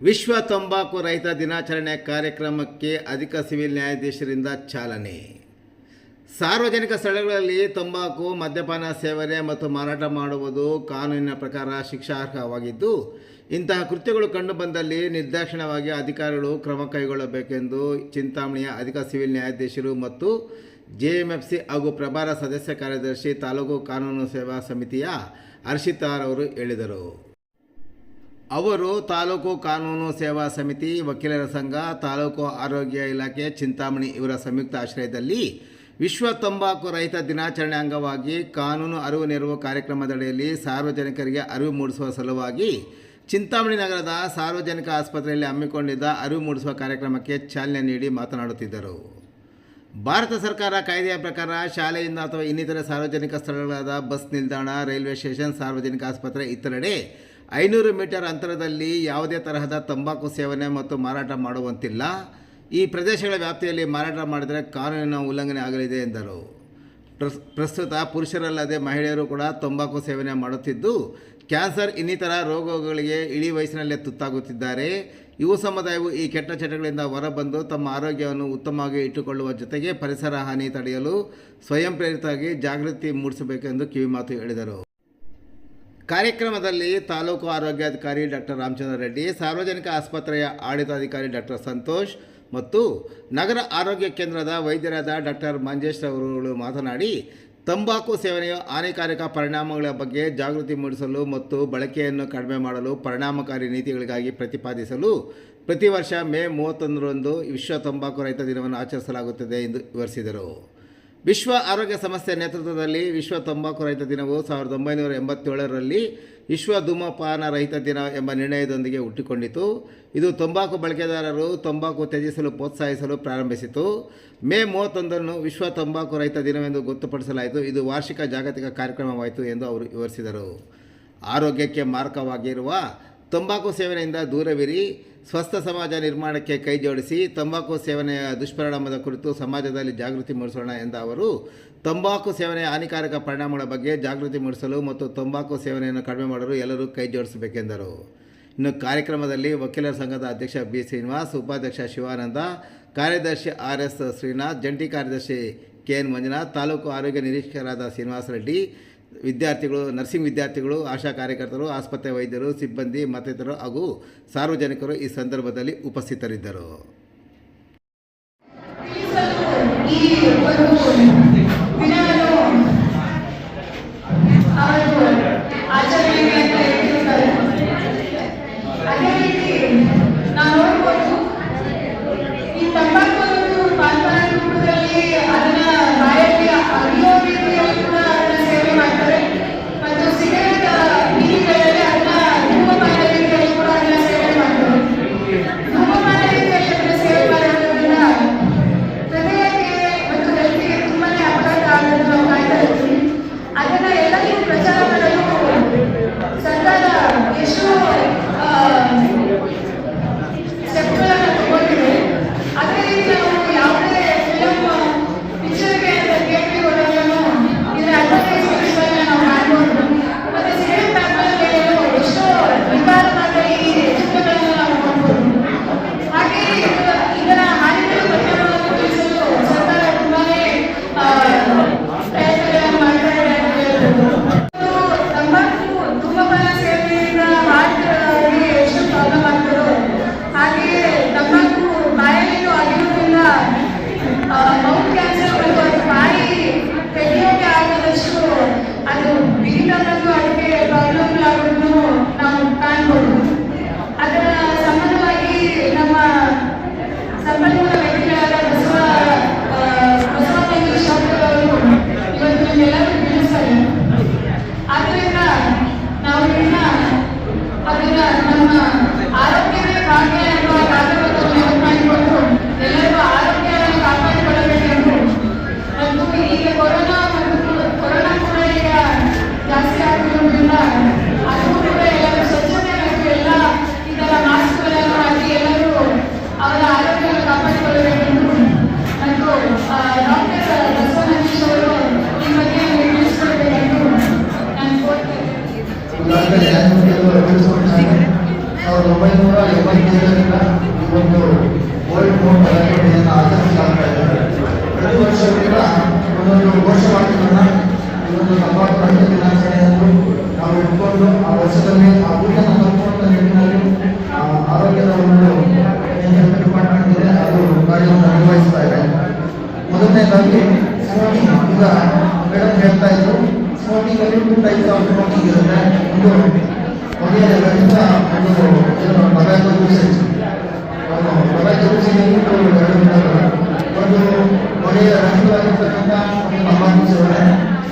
ವಿಶ್ವ ತಂಬಾಕು ರಹಿತ ದಿನಾಚರಣೆ ಕಾರ್ಯಕ್ರಮಕ್ಕೆ ಅಧಿಕ ಸಿವಿಲ್ ನ್ಯಾಯಾಧೀಶರಿಂದ ಚಾಲನೆ. ಸಾರ್ವಜನಿಕ ಸ್ಥಳಗಳಲ್ಲಿ ತಂಬಾಕು, ಮದ್ಯಪಾನ ಸೇವನೆ ಮತ್ತು ಮಾರಾಟ ಮಾಡುವುದು ಕಾನೂನಿನ ಪ್ರಕಾರ ಶಿಕ್ಷಾರ್ಹವಾಗಿದ್ದು, ಇಂತಹ ಕೃತ್ಯಗಳು ಕಂಡುಬಂದಲ್ಲಿ ನಿರ್ದಾಕ್ಷಿಣ್ಯವಾಗಿ ಅಧಿಕಾರಿಗಳು ಕ್ರಮ ಕೈಗೊಳ್ಳಬೇಕೆಂದು ಚಿಂತಾಮಣಿಯ ಅಧಿಕ ಸಿವಿಲ್ ನ್ಯಾಯಾಧೀಶರು ಮತ್ತು ಜೆಎಂಎಫ್ಸಿ ಹಾಗೂ ಪ್ರಭಾರ ಸದಸ್ಯ ಕಾರ್ಯದರ್ಶಿ ತಾಲೂಕು ಕಾನೂನು ಸೇವಾ ಸಮಿತಿಯ ಹರ್ಷಿತಾರವರು ಹೇಳಿದರು. ಅವರು ತಾಲೂಕು ಕಾನೂನು ಸೇವಾ ಸಮಿತಿ ವಕೀಲರ ಸಂಘ, ತಾಲೂಕು ಆರೋಗ್ಯ ಇಲಾಖೆ, ಚಿಂತಾಮಣಿ ಇವರ ಸಂಯುಕ್ತ ಆಶ್ರಯದಲ್ಲಿ ವಿಶ್ವ ತಂಬಾಕು ರಹಿತ ದಿನಾಚರಣೆ ಅಂಗವಾಗಿ ಕಾನೂನು ಅರಿವು ನೆರವು ಕಾರ್ಯಕ್ರಮದಡಿಯಲ್ಲಿ ಸಾರ್ವಜನಿಕರಿಗೆ ಅರಿವು ಮೂಡಿಸುವ ಸಲುವಾಗಿ ಚಿಂತಾಮಣಿ ನಗರದ ಸಾರ್ವಜನಿಕ ಆಸ್ಪತ್ರೆಯಲ್ಲಿ ಹಮ್ಮಿಕೊಂಡಿದ್ದ ಅರಿವು ಮೂಡಿಸುವ ಕಾರ್ಯಕ್ರಮಕ್ಕೆ ಚಾಲನೆ ನೀಡಿ ಮಾತನಾಡುತ್ತಿದ್ದರು. ಭಾರತ ಸರ್ಕಾರ ಕಾಯ್ದೆಯ ಪ್ರಕಾರ ಶಾಲೆಯಿಂದ ಅಥವಾ ಇನ್ನಿತರ ಸಾರ್ವಜನಿಕ ಸ್ಥಳಗಳಾದ ಬಸ್ ನಿಲ್ದಾಣ, ರೈಲ್ವೆ ಸ್ಟೇಷನ್, ಸಾರ್ವಜನಿಕ ಆಸ್ಪತ್ರೆ, ಇತರೆಡೆ ಐನೂರು ಮೀಟರ್ ಅಂತರದಲ್ಲಿ ಯಾವುದೇ ತರಹದ ತಂಬಾಕು ಸೇವನೆ ಮತ್ತು ಮಾರಾಟ ಮಾಡುವಂತಿಲ್ಲ. ಈ ಪ್ರದೇಶಗಳ ವ್ಯಾಪ್ತಿಯಲ್ಲಿ ಮಾರಾಟ ಮಾಡಿದರೆ ಕಾನೂನಿನ ಉಲ್ಲಂಘನೆ ಆಗಲಿದೆ ಎಂದರು. ಪ್ರಸ್- ಪ್ರಸ್ತುತ ಪುರುಷರಲ್ಲದೆ ಮಹಿಳೆಯರು ಕೂಡ ತಂಬಾಕು ಸೇವನೆ ಮಾಡುತ್ತಿದ್ದು, ಕ್ಯಾನ್ಸರ್, ಇನ್ನಿತರ ರೋಗಗಳಿಗೆ ಇಳಿ ವಯಸ್ಸಿನಲ್ಲೇ ತುತ್ತಾಗುತ್ತಿದ್ದಾರೆ. ಯುವ ಸಮುದಾಯವು ಈ ಕೆಟ್ಟ ಚಟಗಳಿಂದ ಹೊರಬಂದು ತಮ್ಮ ಆರೋಗ್ಯವನ್ನು ಉತ್ತಮವಾಗಿ ಇಟ್ಟುಕೊಳ್ಳುವ ಜೊತೆಗೆ ಪರಿಸರ ಹಾನಿ ತಡೆಯಲು ಸ್ವಯಂ ಪ್ರೇರಿತವಾಗಿ ಜಾಗೃತಿ ಮೂಡಿಸಬೇಕೆಂದು ಕಿವಿಮಾತು ಹೇಳಿದರು. ಕಾರ್ಯಕ್ರಮದಲ್ಲಿ ತಾಲೂಕು ಆರೋಗ್ಯಾಧಿಕಾರಿ ಡಾಕ್ಟರ್ ರಾಮಚಂದ್ರ ರೆಡ್ಡಿ, ಸಾರ್ವಜನಿಕ ಆಸ್ಪತ್ರೆಯ ಆಡಳಿತಾಧಿಕಾರಿ ಡಾಕ್ಟರ್ ಸಂತೋಷ್ ಮತ್ತು ನಗರ ಆರೋಗ್ಯ ಕೇಂದ್ರದ ವೈದ್ಯರಾದ ಡಾಕ್ಟರ್ ಮಂಜೇಶ್ ಅವರುಗಳು ಮಾತನಾಡಿ, ತಂಬಾಕು ಸೇವನೆಯ ಹಾನಿಕಾರಕ ಪರಿಣಾಮಗಳ ಬಗ್ಗೆ ಜಾಗೃತಿ ಮೂಡಿಸಲು ಮತ್ತು ಬಳಕೆಯನ್ನು ಕಡಿಮೆ ಮಾಡಲು ಪರಿಣಾಮಕಾರಿ ನೀತಿಗಳಿಗಾಗಿ ಪ್ರತಿಪಾದಿಸಲು ಪ್ರತಿ ವರ್ಷ ಮೇ ಮೂವತ್ತೊಂದರಂದು ವಿಶ್ವ ತಂಬಾಕು ರಹಿತ ದಿನವನ್ನು ಆಚರಿಸಲಾಗುತ್ತದೆ ಎಂದು ವಿವರಿಸಿದರು. ವಿಶ್ವ ಆರೋಗ್ಯ ಸಂಸ್ಥೆ ನೇತೃತ್ವದಲ್ಲಿ ವಿಶ್ವ ತಂಬಾಕು ರಹಿತ ದಿನವು ಸಾವಿರದ ಒಂಬೈನೂರ ಎಂಬತ್ತೇಳರಲ್ಲಿ ವಿಶ್ವ ಧೂಮಪಾನ ರಹಿತ ದಿನ ಎಂಬ ನಿರ್ಣಯದೊಂದಿಗೆ ಹುಟ್ಟಿಕೊಂಡಿತು. ಇದು ತಂಬಾಕು ಬಳಕೆದಾರರು ತಂಬಾಕು ತ್ಯಜಿಸಲು ಪ್ರೋತ್ಸಾಹಿಸಲು ಪ್ರಾರಂಭಿಸಿತು. ಮೇ ಮೂವತ್ತೊಂದನ್ನು ವಿಶ್ವ ತಂಬಾಕು ರಹಿತ ದಿನವೆಂದು ಗೊತ್ತುಪಡಿಸಲಾಯಿತು. ಇದು ವಾರ್ಷಿಕ ಜಾಗತಿಕ ಕಾರ್ಯಕ್ರಮವಾಯಿತು ಎಂದು ಅವರು ವಿವರಿಸಿದರು. ಆರೋಗ್ಯಕ್ಕೆ ಮಾರಕವಾಗಿರುವ ತಂಬಾಕು ಸೇವನೆಯಿಂದ ದೂರವಿರಿ. ಸ್ವಸ್ಥ ಸಮಾಜ ನಿರ್ಮಾಣಕ್ಕೆ ಕೈ ಜೋಡಿಸಿ, ತಂಬಾಕು ಸೇವನೆಯ ದುಷ್ಪರಿಣಾಮದ ಕುರಿತು ಸಮಾಜದಲ್ಲಿ ಜಾಗೃತಿ ಮೂಡಿಸೋಣ ಎಂದ ಅವರು, ತಂಬಾಕು ಸೇವನೆಯ ಹಾನಿಕಾರಕ ಪರಿಣಾಮಗಳ ಬಗ್ಗೆ ಜಾಗೃತಿ ಮೂಡಿಸಲು ಮತ್ತು ತಂಬಾಕು ಸೇವನೆಯನ್ನು ಕಡಿಮೆ ಮಾಡಲು ಎಲ್ಲರೂ ಕೈ ಜೋಡಿಸಬೇಕೆಂದರು. ಇನ್ನು ಕಾರ್ಯಕ್ರಮದಲ್ಲಿ ವಕೀಲರ ಸಂಘದ ಅಧ್ಯಕ್ಷ ಬಿ ಶ್ರೀನಿವಾಸ್, ಉಪಾಧ್ಯಕ್ಷ ಶಿವಾನಂದ, ಕಾರ್ಯದರ್ಶಿ ಆರ್ ಎಸ್ ಶ್ರೀನಾಥ್, ಜಂಟಿ ಕಾರ್ಯದರ್ಶಿ ಕೆ ಎನ್ ಮಂಜುನಾಥ್, ತಾಲೂಕು ಆರೋಗ್ಯ ನಿರೀಕ್ಷಕರಾದ ಶ್ರೀನಿವಾಸ ರೆಡ್ಡಿ ವಿದ್ಯಾರ್ಥಿಗಳು ನರ್ಸಿಂಗ್ ವಿದ್ಯಾರ್ಥಿಗಳು ಆಶಾ ಕಾರ್ಯಕರ್ತರು ಆಸ್ಪತ್ರೆ ವೈದ್ಯರು ಸಿಬ್ಬಂದಿ ಮತ್ತಿತರರು ಹಾಗೂ ಸಾರ್ವಜನಿಕರು ಈ ಸಂದರ್ಭದಲ್ಲಿ ಉಪಸ್ಥಿತರಿದ್ದರು. ಒಂಬೈನೂರ ಎಂಬತ್ತೇಳರಿಂದ ಒಂದು ವರ್ಲ್ಡ್ ಫೋನ್ ದಿನಾಚರಣೆಯನ್ನು ಆಚರಿಸಲಾಗ್ತಾ ಇದೆ ಪ್ರತಿ ವರ್ಷ ಕೂಡ ಒಂದೊಂದು ಘೋಷವಾಕ್ಯವನ್ನು ಈ ಒಂದು ತಂಬಾಕು ರಹಿತ ದಿನಾಚರಣೆಯನ್ನು ನಾವು ಇಟ್ಕೊಂಡು ಆ ವರ್ಷದಲ್ಲಿ ಆ ಗುರಿಯನ್ನು ತಲುಪುವಂಥ ನಿಟ್ಟಿನಲ್ಲಿ ಆರೋಗ್ಯದ ಒಂದು ಏನು ಡಿಪಾರ್ಟ್ಮೆಂಟ್ ಇದೆ ಅದು ಕಾರ್ಯವನ್ನು ನಿರ್ವಹಿಸ್ತಾ ಇದೆ ಮೊದಲನೇದಾಗಿ ಸ್ಮೋಕಿಂಗ್ ಈಗ ಮೇಡಮ್ ಹೇಳ್ತಾ ಇದ್ರು ಸ್ಮೋಕಿಂಗ್ ಅಲ್ಲಿ ಟೂ ಟೈಪ್ಸ್ ಆಫ್ ಇರುತ್ತೆ ಒಂದು ಹೊಗೆಯ ರಹಿತ ಒಂದು ಏನು ಟೊಬ್ಯಾಕೋ ಯೂಸೇಜ್ ಟೊಬ್ಯಾಕೋ ಯೂಸೇಜ್ ಎರಡು ವಿಧಗಳು ಒಂದು ಹೊಗೆಯ ರಹಿತವಾಗಿರ್ತಕ್ಕಂಥ ಒಂದು ತಂಬಾಕು ಸೇವನೆ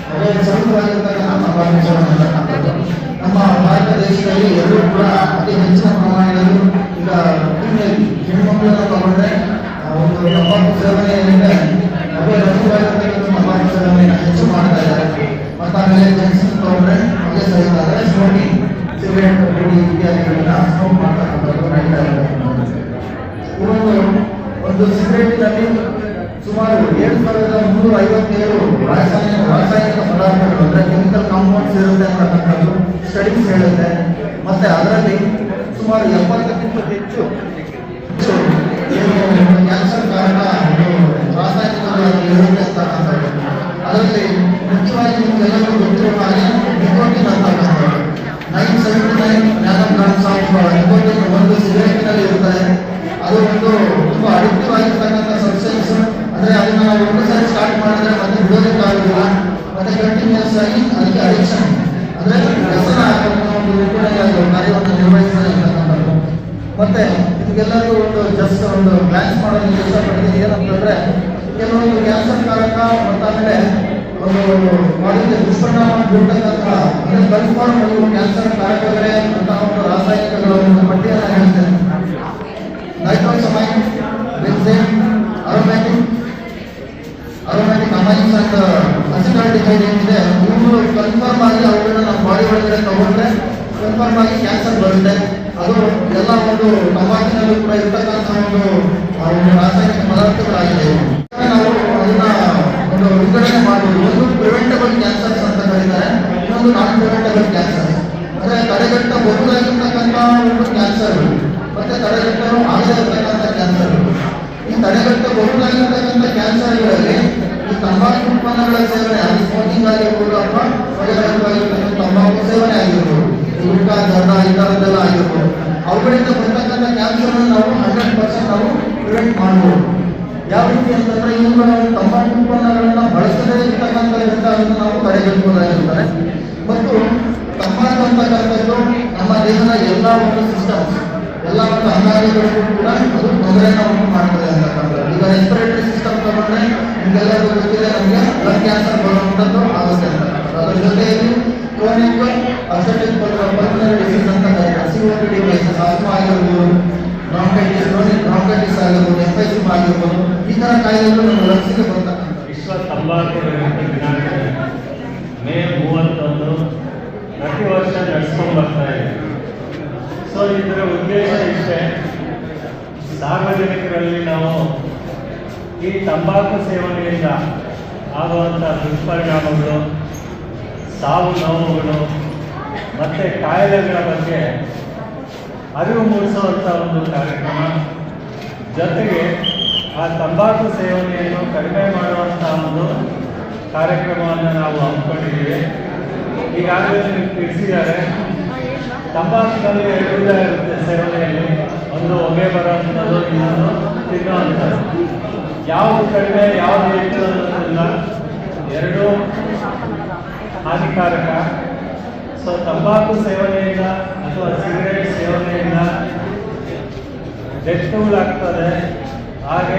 ಹೊಗೆಯ ಸಹಿತವಾಗಿರ್ತಕ್ಕಂಥ ತಂಬಾಕು ಸೇವನೆ ಅಂತಕ್ಕಂಥದ್ದು ನಮ್ಮ ಭಾರತ ದೇಶದಲ್ಲಿ ಎಲ್ಲರೂ ಕೂಡ ಅತಿ ಹೆಚ್ಚಿನ ಪ್ರಮಾಣದಲ್ಲಿ ಈಗ female ಹೆಣ್ಮಕ್ಳನ್ನ ತಗೊಂಡ್ರೆ ಆ ಒಂದು ತಂಬಾಕು ಸೇವನೆ ಏನಿದೆ ಹೊಗೆ ರಹಿತವಾಗಿರ್ತಕ್ಕಂಥ ತಂಬಾಕು ಸೇವನೆಯನ್ನು ಹೆಚ್ಚು ಮಾಡ್ತಾ ಇದ್ದಾರೆ ಮತ್ತು ಆಮೇಲೆ ಜೆಂಟ್ಸ್ ತಗೊಂಡ್ರೆ ಹೊಗೆ ಸಹಿತ ಅಂದರೆ ಸ್ಮೋಕಿಂಗ್ ಸಿಗರೇಟ್ ಬೀಡಿ ಇತ್ಯಾದಿಗಳನ್ನ ಸ್ಮೋಕ್ ಮಾಡ್ತಕ್ಕಂಥದ್ದು ನಡೀತಾ ಇದೆ ಇವತ್ತು ಒಂದು ಸಿಗರೇಟ್ನಲ್ಲಿ ಸುಮಾರು ಏಳು ಸಾವಿರದ ಮುನ್ನೂರ ಐವತ್ತೇಳು ರಾಸಾಯನಿಕ ರಾಸಾಯನಿಕ ಪದಾರ್ಥಗಳು, ಅಂದರೆ ಕೆಮಿಕಲ್ ಕಾಂಪೌಂಡ್ಸ್ ಇರುತ್ತೆ ಅಂತಕ್ಕಂಥದ್ದು ಸ್ಟಡೀಸ್ ಹೇಳುತ್ತೆ. ಮತ್ತೆ ಅದರಲ್ಲಿ ಸುಮಾರು ಎಪ್ಪತ್ತಕ್ಕಿಂತ ಹೆಚ್ಚು ಕ್ಯಾನ್ಸರ್ ಕಾರಣ ಒಂದು ರಾಸಾಯನಿಕಗಳು ಇರುತ್ತೆ ಅಂತಕ್ಕಂಥದ್ದು. ಅದರಲ್ಲಿ ಮುಖ್ಯವಾಗಿ ನಿಮಗೆಲ್ಲರಿಗೂ ಗೊತ್ತಿರುವ ಹಾಗೆ ನಿಕೋಟಿನ್ ಅಂತಕ್ಕಂಥದ್ದು. Nine seventy nine nanograms of nicotine ಒಂದು ಸಿಗರೇಟಿನಲ್ಲಿ ಇರುತ್ತದೆ. ಅದು ಒಂದು ತುಂಬಾ ಅಡಿಕ್ಟಿವ್ ಆಗಿರ್ತಕ್ಕಂಥ ಸಬ್ಸ್ಟೆನ್ಸ್ ಅಂದ್ರೆ ಅದನ್ನ ನಾವು ಒಂದು ಸಾರಿ ಸ್ಟಾರ್ಟ್ ಮಾಡಿದ್ರೆ ಮತ್ತೆ ಬಿಡೋದಕ್ಕಾಗೋದಿಲ್ಲ ಮತ್ತೆ ಕಂಟಿನ್ಯೂಸ್ ಆಗಿ ಅದಕ್ಕೆ ಅಡಿಕ್ಷನ್ ಅಂದ್ರೆ ವ್ಯಸನ ಒಂದು ಅದು ಕಾರ್ಯವನ್ನು ನಿರ್ವಹಿಸ್ತದೆ ಅಂತಕ್ಕಂಥದ್ದು ಮತ್ತೆ ಇದಕ್ಕೆಲ್ಲರಿಗೂ ಒಂದು ಜಸ್ಟ್ ಒಂದು ಗ್ಲಾನ್ಸ್ ಕೆಲಸ ಇಷ್ಟಪಡ್ತೀನಿ ಏನಂತಂದ್ರೆ, ಕೆಲವೊಂದು ಕ್ಯಾನ್ಸರ್ ಕಾರಕ ಮತ್ತಾಮೇಲೆ ಒಂದು ಬಾಡಿಗೆ ದುಷ್ಪರಿಣಾಮ ಬೀಳ್ತಕ್ಕಂಥ ಅಂದ್ರೆ ಕನ್ಫರ್ಮ್ ಒಂದು ಕ್ಯಾನ್ಸರ್ ಕಾರಕಗಳೇ ಅಂತ ಒಂದು ರಾಸಾಯನಿಕಗಳ ಒಂದು ಪಟ್ಟಿಯನ್ನು ಹೇಳ್ತೇನೆ nitrosamine benzene aromatic aromatic amines and ಇದೆ ಏನಿದೆ ಇವು ಕನ್ಫರ್ಮ್ ಆಗಿ ಅವುಗಳನ್ನ ನಮ್ಮ ಬಾಡಿ ಒಳಗಡೆ ತಗೊಂಡ್ರೆ ಕನ್ಫರ್ಮ್ ಆಗಿ ಕ್ಯಾನ್ಸರ್ ಬರುತ್ತೆ. ಅದು ಎಲ್ಲ ಒಂದು ತಂಬಾಕಿನಲ್ಲೂ ಕೂಡ ಇರ್ತಕ್ಕಂಥ ಒಂದು ಒಂದು ರಾಸಾಯನಿಕ ಪದಾರ್ಥಗಳಾಗಿದೆ. ನಾವು ಒಂದು ವಿಂಗಡಣೆ ಮಾಡಬಹುದು ಒಂದು ಪ್ರಿವೆಂಟಬಲ್ ಕ್ಯಾನ್ಸರ್ಸ್ ಅಂತ ಕರೀತಾರೆ, ಇನ್ನೊಂದು ನಾನ್ ಪ್ರಿವೆಂಟಬಲ್ ಕ್ಯಾನ್ಸರ್ ಅಂದ್ರೆ ತಡೆಗಟ್ಟಬಹುದಾಗಿರ್ತಕ್ಕಂಥ ಒಂದು ಕ್ಯಾನ್ಸರ್ ಮತ್ತೆ ತಡೆಗಟ್ಟಲು ಆಗದೇ ಇರತಕ್ಕಂಥ ಕ್ಯಾನ್ಸರ್ ಈ ತಡೆಗಟ್ಟಬಹುದಾಗಿರ್ತಕ್ಕಂಥ ಕ್ಯಾನ್ಸರ್ಗಳಲ್ಲಿ ಈ ತಂಬಾಕು ಉತ್ಪನ್ನಗಳ ಸೇವನೆ ಆಗಿರ್ಬೋದು ಅಥವಾ ತಂಬಾಕು ಸೇವನೆ ಆಗಿರ್ಬೋದು. ಗುಟ್ಕಾ ಜರ್ದ ಈ ಥರದ್ದೆಲ್ಲ ಆಗಿರ್ಬೋದು. ಅವುಗಳಿಂದ ಬರ್ತಕ್ಕಂಥ ಕ್ಯಾನ್ಸರ್ ನಾವು ಹಂಡ್ರೆಡ್ ಪರ್ಸೆಂಟ್ ನಾವು ಪ್ರಿವೆಂಟ್ ಮಾಡ್ಬೋದು. ಯಾವ ರೀತಿ ಅಂತಂದ್ರೆ ಇವುಗಳ ತಂಬಾಕು ಉತ್ಪನ್ನಗಳನ್ನ ಬಳಸದೇ ಇರ್ತಕ್ಕಂಥ ಅದನ್ನು ನಾವು ತಡೆಗಟ್ಟಬಹುದಾಗಿರ್ತಾರೆ ಮತ್ತು ತಂಬಾಕು ಅಂತಕ್ಕಂಥದ್ದು ನಮ್ಮ ದೇಹದ ಎಲ್ಲ ಒಂದು ಸಿಸ್ಟಮ್ಸ್ ಎಲ್ಲ ಒಂದು ಅಂಗಾಂಗಗಳಿಗೂ ಕೂಡ ಅದು ತೊಂದರೆಯನ್ನು ಉಂಟು ಮಾಡ್ತದೆ ಅಂತಕ್ಕಂಥದ್ದು ಈಗ ರೆಸ್ಪಿರೇಟರಿ ಸಿಸ್ಟಮ್ ತಗೊಂಡ್ರೆ ನಿಮಗೆಲ್ಲರಿಗೂ ಗೊತ್ತಿದೆ ನಮಗೆ ಬ್ಲಡ್ ಕ್ಯಾನ್ಸರ್ ಬರುವಂಥದ್ದು ಆಗುತ್ತೆ ಅಂತಕ್ಕಂಥದ್ದು ಅದ್ರ ಜೊತೆಯಲ್ಲಿ ಕ್ರೋನಿಕ್ ಅಬ್ಸೆಟಿಕ್ ಪಲ್ಮನರಿ ಡಿಸೀಸ್ ಅಂತ ಕರೀತಾರೆ ಸಿ ಒ ಪಿ ಡಿ ವೈಸಸ್ ಆಸ್ಮಾ ಆಗಿರ್ಬೋದು ಬ್ರಾಂಕೈಟಿಸ್ ಕ್ರೋನಿಕ್ ಬ್ರಾಂಕೈಟಿಸ್ ಆಗಿರ್ಬೋದು ಎಫೈಸಿಮ್ ಆಗಿರ್ಬೋದು ಈ ಥರ ಕಾಯಿಲೆಗಳು ನಮ್ಮ ಲಕ್ಷಕ್ಕೆ ಬರ್ತಕ್ಕಂಥ ವಿಶ್ವ ತಂಬಾಕು ರಹಿತ ದಿನಾಚರಣೆ ಮೇ ಮೂವತ್ತೊಂದು ಪ್ರತಿ ವರ್ಷ ನಡೆಸ್ಕೊಂಡು ಬರ್ತಾ ಇದೆ ಸೊ ಇದರ ಉದ್ದೇಶ ಇಷ್ಟೇ ಸಾರ್ವಜನಿಕರಲ್ಲಿ ನಾವು ಈ ತಂಬಾಕು ಸೇವನೆಯಿಂದ ಆಗುವಂಥ ದುಷ್ಪರಿಣಾಮಗಳು, ಸಾವು ನೋವುಗಳು, ಮತ್ತು ಕಾಯಿಲೆಗಳ ಬಗ್ಗೆ ಅರಿವು ಮೂಡಿಸುವಂಥ ಒಂದು ಕಾರ್ಯಕ್ರಮ. ಜೊತೆಗೆ ಆ ತಂಬಾಕು ಸೇವನೆಯನ್ನು ಕಡಿಮೆ ಮಾಡುವಂಥ ಒಂದು ಕಾರ್ಯಕ್ರಮವನ್ನು ನಾವು ಹಮ್ಮಿಕೊಂಡಿದ್ದೀವಿ. ಈಗಾಗಲೇ ನಿಮಗೆ ತಿಳಿಸಿದ್ದಾರೆ. ತಂಬಾಕಿನಲ್ಲಿ ಎರಡು ವಿಧ ಇರುತ್ತೆ ಸೇವನೆಯಲ್ಲಿ ಒಂದು ಹೊಗೆ ಬರೋವಂಥದ್ದು ಇನ್ನೊಂದು ತಿನ್ನುವಂಥದ್ದು ಯಾವುದು ಕಡಿಮೆ ಯಾವುದು ಹೆಚ್ಚು ಅನ್ನೋದಿಲ್ಲ ಎರಡೂ ಹಾನಿಕಾರಕ. ಸೊ ತಂಬಾಕು ಸೇವನೆಯಿಂದ ಅಥವಾ ಸಿಗರೇಟ್ ಸೇವನೆಯಿಂದ ಡೆತ್ತುಗಳಾಗ್ತದೆ ಹಾಗೆ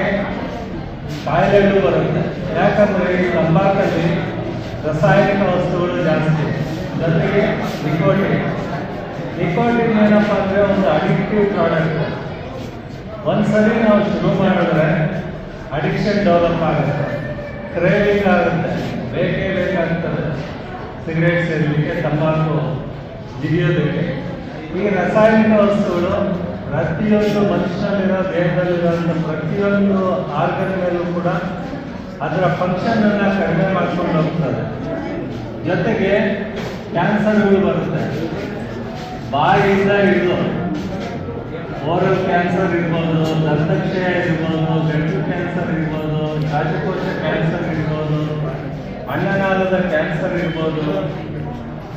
ಕಾಯಿಲೆಗಳು ಬರುತ್ತೆ. ಯಾಕಂದರೆ ಈ ತಂಬಾಕಲ್ಲಿ ರಾಸಾಯನಿಕ ವಸ್ತುಗಳು ಜಾಸ್ತಿ ಜೊತೆಗೆ ನಿಕೋಟಿನ್ ನಿಕೋಟಿನ್ ಏನಪ್ಪ ಅಂದರೆ ಒಂದು ಅಡಿಕ್ಟಿವ್ ಪ್ರಾಡಕ್ಟ್ ಒಂದ್ಸರಿ ನಾವು ಶುರು ಮಾಡಿದ್ರೆ ಅಡಿಕ್ಷನ್ ಡೆವಲಪ್ ಆಗುತ್ತೆ. ಕ್ರೇವಿಂಗ್ ಆಗುತ್ತೆ. ಬೇಕೇ ಬೇಕಾಗ್ತದೆ. ಸಿಗರೇಟ್ ಸೇರಲಿಕ್ಕೆ ತಂಬಾಕು ಜಿಗಿಯೋದಕ್ಕೆ ಈ ರಾಸಾಯನಿಕ ವಸ್ತುಗಳು ಪ್ರತಿಯೊಂದು ಮನುಷ್ಯನಲ್ಲಿರೋ, ದೇಹದಲ್ಲಿರುವಂಥ ಪ್ರತಿಯೊಂದು ಆರ್ಗನ್ ಮೇಲೂ ಕೂಡ ಅದರ ಫಂಕ್ಷನ್ ಅನ್ನ ಕಡಿಮೆ ಮಾಡ್ಕೊಂಡು ಹೋಗ್ತದೆ. ಜೊತೆಗೆ ಕ್ಯಾನ್ಸರ್ಗಳು ಬರುತ್ತೆ. ಬಾಯಿಯಿಂದ ಹಿಡಿದು ಓರಲ್ ಕ್ಯಾನ್ಸರ್ ಇರ್ಬೋದು ದಂತಕ್ಷಯ ಇರ್ಬೋದು, ಗಂಟು ಕ್ಯಾನ್ಸರ್ ಇರ್ಬೋದು ರಾಜಕೋಶ ಕ್ಯಾನ್ಸರ್ ಇರ್ಬೋದು ಅನ್ನನಾಳದ ಕ್ಯಾನ್ಸರ್ ಇರ್ಬೋದು,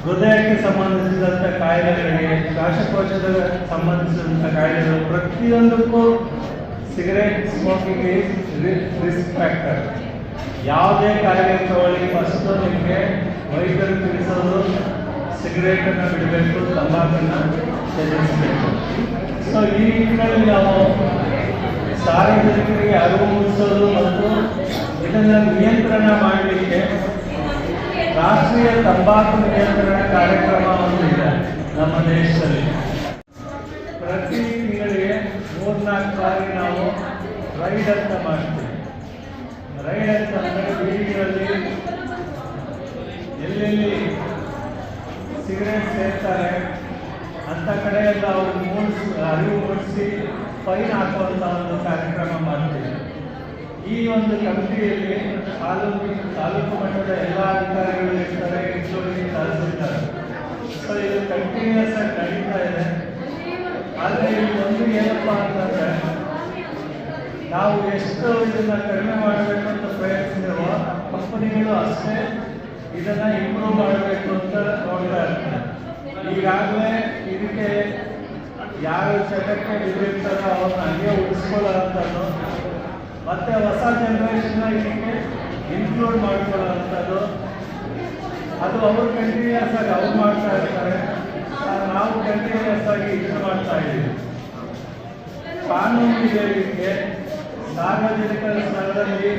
ಹೃದಯಕ್ಕೆ ಸಂಬಂಧಿಸಿದಂಥ ಕಾಯಿಲೆಗಳಿಗೆ, ಶ್ವಾಸಕೋಶದ ಸಂಬಂಧಿಸಿದಂಥ ಕಾಯಿಲೆಗಳು ಪ್ರತಿಯೊಂದಕ್ಕೂ ಸಿಗರೇಟ್ ಸ್ಮೋಕಿಂಗ್ ರಿಸ್ಕ್ ಫ್ಯಾಕ್ಟರ್ ಯಾವುದೇ ಕಾಯಿಲೆ ತಗೊಳ್ಳಿ ಫಸ್ಟು ನಿಮಗೆ ವೈದ್ಯರು ತಿಳಿಸೋದು ಸಿಗರೇಟನ್ನು ಬಿಡಬೇಕು, ತಂಬಾಕನ್ನು ತ್ಯಜಿಸಬೇಕು ಸೊ ಈ ನಿಟ್ಟಿನಲ್ಲಿ ನಾವು ಸಾರ್ವಜನಿಕರಿಗೆ ಅರಿವು ಮೂಡಿಸೋದು ಮತ್ತು ಇದನ್ನು ನಿಯಂತ್ರಣ ಮಾಡಲಿಕ್ಕೆ ರಾಷ್ಟ್ರೀಯ ತಂಬಾಕು ನಿಯಂತ್ರಣ ಕಾರ್ಯಕ್ರಮ ಇದೆ ನಮ್ಮ ದೇಶದಲ್ಲಿ. ಪ್ರತಿ ತಿಂಗಳಿಗೆ ಮೂರ್ನಾಲ್ಕು ಬಾರಿ ನಾವು ರೈಡ್ ಅಂತ ಮಾಡ್ತೀವಿ. ರೈಡ್ ಅಂತ ಅಂದರೆ ಬೀದಿಗಳಲ್ಲಿ ಎಲ್ಲೆಲ್ಲಿ ಸಿಗರೇಟ್ ಸೇರ್ತಾರೆ ಅಂತ ಕಡೆ ನಾವು ಅವ್ರು ಮೂಡಿಸಿ, ಅರಿವು ಮೂಡಿಸಿ ಫೈನ್ ಹಾಕುವಂಥ ಒಂದು ಕಾರ್ಯಕ್ರಮ ಮಾಡ್ತೀವಿ. ಈ ಒಂದು ಕಮಿಟಿಯಲ್ಲಿ ತಾಲೂಕು ತಾಲೂಕು ಮಟ್ಟದ ಎಲ್ಲ ಅಧಿಕಾರಿಗಳು ಇರ್ತಾರೆ ಇನ್ಕ್ಲೂಡಿಂಗ್ ಸೊ ಇದು ಕಂಟಿನ್ಯೂಸ್ ಆಗಿ ನಡೀತಾ ಇದೆ. ಆದರೆ ಇಲ್ಲಿ ಒಂದು ಏನಪ್ಪ ಅಂತಂದ್ರೆ, ನಾವು ಎಷ್ಟು ಇದನ್ನು ಕಡಿಮೆ ಮಾಡಬೇಕು ಅಂತ ಪ್ರಯತ್ನಿಸಿರುವ ಕಂಪನಿಗಳು ಅಷ್ಟೇ ಇದನ್ನ ಇಂಪ್ರೂವ್ ಮಾಡಬೇಕು ಅಂತ ನೋಡ್ತಾ ಇರ್ತಾರೆ. ಈಗಾಗಲೇ ಇದಕ್ಕೆ ಯಾರು ಚಟಕ್ಕೆ ಬಿದ್ದಿರ್ತಾರೋ ಅವ್ರನ್ನ ಹಂಗೆ ಉಳಿಸ್ಕೊಳ್ಳೋಂಥದ್ದು ಮತ್ತೆ ಹೊಸ ಜನರೇಷನ್ ಇದಕ್ಕೆ ಇನ್ಕ್ಲೂಡ್ ಮಾಡ್ಕೊಳ್ಳೋ ಅದು ಅವರು ಕಂಟಿನ್ಯೂಸ್ ಆಗಿ ಅವ್ರು ಮಾಡ್ತಾ ಇರ್ತಾರೆ. ನಾವು ಕಂಟಿನ್ಯೂಸ್ ಆಗಿ ಇದು ಮಾಡ್ತಾ ಇದ್ದೀವಿ. ಕಾನೂನು ಇದೆ ಇದಕ್ಕೆ ಸಾರ್ವಜನಿಕ ಸ್ಥಳದಲ್ಲಿ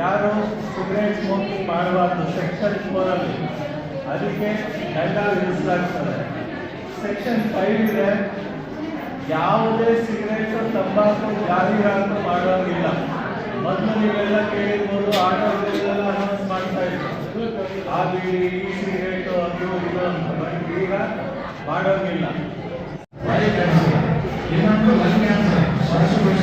ಯಾರು ಸಿಗರೇಟ್ ಸ್ಮೋಕಿಂಗ್ ಮಾಡಬಾರ್ದು ಸೆಕ್ಷನ್ ಫೋರಲ್ಲಿ ಅದಕ್ಕೆ ದಂಡ ವಿಧಿಸಲಾಗ್ತದೆ. ಸೆಕ್ಷನ್ ಫೈವ್ ಇದೆ. ಯಾವುದೇ ಸಿಗರೇಟ್ ತಂಬಾಕು ಜಾಹೀರಾತು ಮಾಡೋಂಗಿಲ್ಲ ಮೊದಲು ನೀವೆಲ್ಲ ಕೇಳಿರ್ಬೋದು ಆಟೋಗಳೆಲ್ಲ ಅನೌನ್ಸ್ ಮಾಡ್ತಾ ಇದ್ರು. ಬೀಡಿ, ಈ ಸಿಗರೇಟು ಅದು, ಇದು ಅಂತ. ಬಟ್ ಈಗ ಕ್ಯಾನ್ಸರ್ ಇನ್ನೊಂದು ಲಂಗ್ ಕ್ಯಾನ್ಸರ್ ಶ್ವಾಸಕೋಶ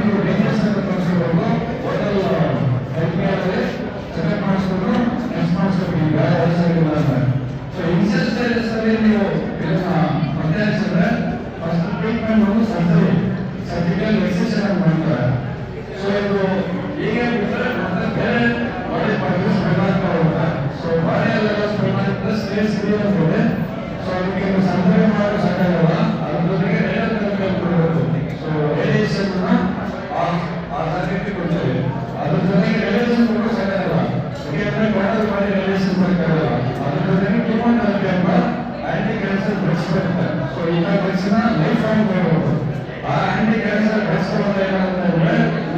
ಹಚ್ಚಿದ್ರೆ ಫಸ್ಟ್ ಟ್ರೀಟ್ಮೆಂಟ್ ಒಂದು ಸರ್ಜರಿ ಸೊ ಇದು ಹೀಗೆ ಬಿಟ್ಟರೆ ಮತ್ತೆ ಬೇರೆ ಬಾಡಿ ಸೊ ಬಾಡಿಯಲ್ಲೆಲ್ಲ ಬೆಳಗ್ತಾ ಸ್ಟೇಜ್ ಸಿವಿಯರ್ ಅಂತಿದೆ ಸೊ ಅದಕ್ಕೆ ನೀವು ಸರ್ಜರಿ ಮಾಡಲು ಸಾಕಾಗಲ್ಲ ಅದ್ರ ಜೊತೆಗೆ ರೇಡಿಯೋಥೆರಪಿ ಕೊಡಬೇಕು ಸೊ ರೇಡಿಯೇಷನ್ ಆ ಆ ಟಾರ್ಗೆಟ್ ಕೊಡ್ತೇವೆ ಅದ್ರ ಜೊತೆಗೆ ರೇಡಿಯೇಷನ್ ಕೊಡಲು ಸಾಕಾಗಲ್ಲ ಯಾಕೆಂದ್ರೆ ಟೋಟಲ್ ಬಾಡಿ ರೇಡಿಯೇಷನ್ ಬೇಕಾಗಲ್ಲ ಅದ್ರ ಜೊತೆಗೆ ಕೀಮೋಥೆರಪಿ ಎಂಬ ಆಂಟಿ ಕ್ಯಾನ್ಸರ್ ಡ್ರಗ್ಸ್ ಡ್ರಗ್ಸ್ನ ಲೈಫ್ ಟೈಮ್ ಕೊಡಬೇಕು ಆ ಡ್ರಗ್ಸ್ ಏನಾಗುತ್ತೆ ಅಂದ್ರೆ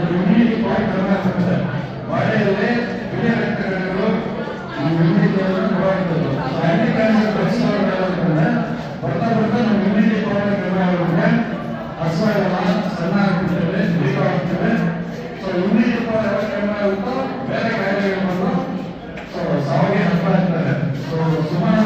ಇಮ್ಯುನಿಟಿ ಪವರ್ ಕಡಿಮೆ ಆಗ್ತದೆ ಬಾಡಿಯಲ್ಲಿ ಬಿಳಿ ರಕ್ತಕಣಗಳು ಇಮ್ಯುನಿಟಿ ಪವರ್ ಕೊಡುವಂಥದ್ದು ಆಂಟಿ ಕ್ಯಾನ್ಸರ್ ಡ್ರಗ್ಸ್ ಏನಾಗುತ್ತೆ ಬರ್ತಾ ಬರ್ತಾ ನಮ್ಮ ಇಮ್ಯುನಿಟಿ ಪವರ್ ಕಡಿಮೆ ಆಗುತ್ತೆ ಹಸುವಾಗಲ್ಲ ಸಣ್ಣ ಆಗ್ಬಿಡ್ತೇವೆ ದೀಪ ಆಗ್ತೇವೆ ಕಡಿಮೆ ಆಗುತ್ತೋ ಬೇರೆ ಕಾಯಿಲೆಗಳು ಬಂದು ಸೊ ಸಾವಿಗೆ ಸೊ ಸುಮಾರು